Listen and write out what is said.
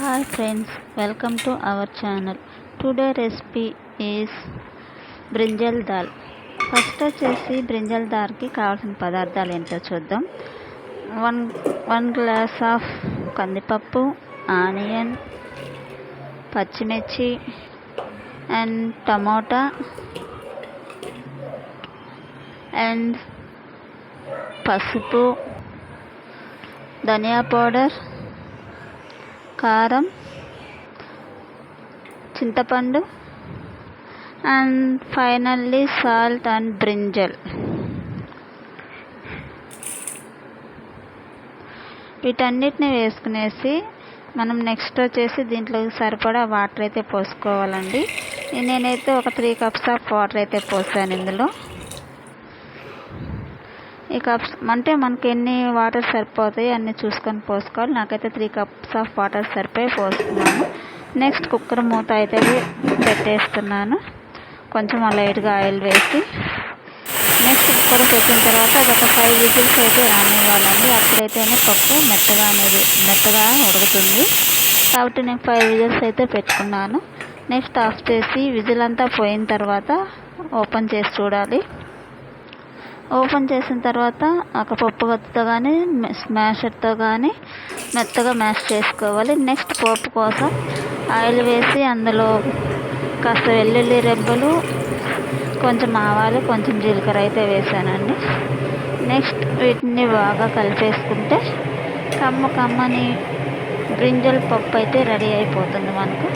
Hi friends welcome to our channel. Today recipe is brinjal dal. First వచ్చేసి brinjal దాల్కి కావాల్సిన పదార్థాలు ఏంటో చూద్దాం. వన్ వన్ గ్లాస్ ఆఫ్ కందిపప్పు ఆనియన్ పచ్చిమిర్చి అండ్ టమోటా అండ్ పసుపు ధనియా పౌడర్ కారం చింతపండు and finally salt and brinjal వీటన్నిటిని వేసుకునేసి మనం నెక్స్ట్ వచ్చేసి దీంట్లో సరిపడా వాటర్ అయితే పోసుకోవాలండి. నేనైతే ఒక త్రీ కప్స్ ఆఫ్ వాటర్ అయితే పోసాను ఇందులో. ఈ కప్స్ అంటే మనకి ఎన్ని వాటర్ సరిపోతాయి అన్ని చూసుకొని పోసుకోవాలి. నాకైతే త్రీ కప్స్ ఆఫ్ వాటర్ సరిపోయి పోస్తున్నాను. నెక్స్ట్ కుక్కర్ మూత అయితే పెట్టేస్తున్నాను. కొంచెం లైట్గా ఆయిల్ వేసి. నెక్స్ట్ కుక్కర్ పెట్టిన తర్వాత అదొక ఫైవ్ విజిల్స్ అయితే రానివ్వాలండి. అప్పుడైతేనే పప్పు మెత్తగా అనేది మెత్తగా ఉడుకుతుంది. కాబట్టి నేను ఫైవ్ విజిల్స్ అయితే పెట్టుకున్నాను. నెక్స్ట్ ఆఫ్ చేసి విజిల్ అంతా పోయిన తర్వాత ఓపెన్ చేసి చూడాలి. ఓపెన్ చేసిన తర్వాత ఒక పప్పు గత్తుతో కానీ స్మాషర్తో కానీ మెత్తగా మ్యాష్ చేసుకోవాలి. నెక్స్ట్ పోపు కోసం ఆయిల్ వేసి అందులో కాస్త వెల్లుల్లి రెబ్బలు కొంచెం ఆవాలు కొంచెం జీలకర్ర అయితే వేసానండి. నెక్స్ట్ వీటిని బాగా కలిపేసుకుంటే కమ్మ కమ్మని బ్రింజల్ పప్పు అయితే రెడీ అయిపోతుంది మనకు.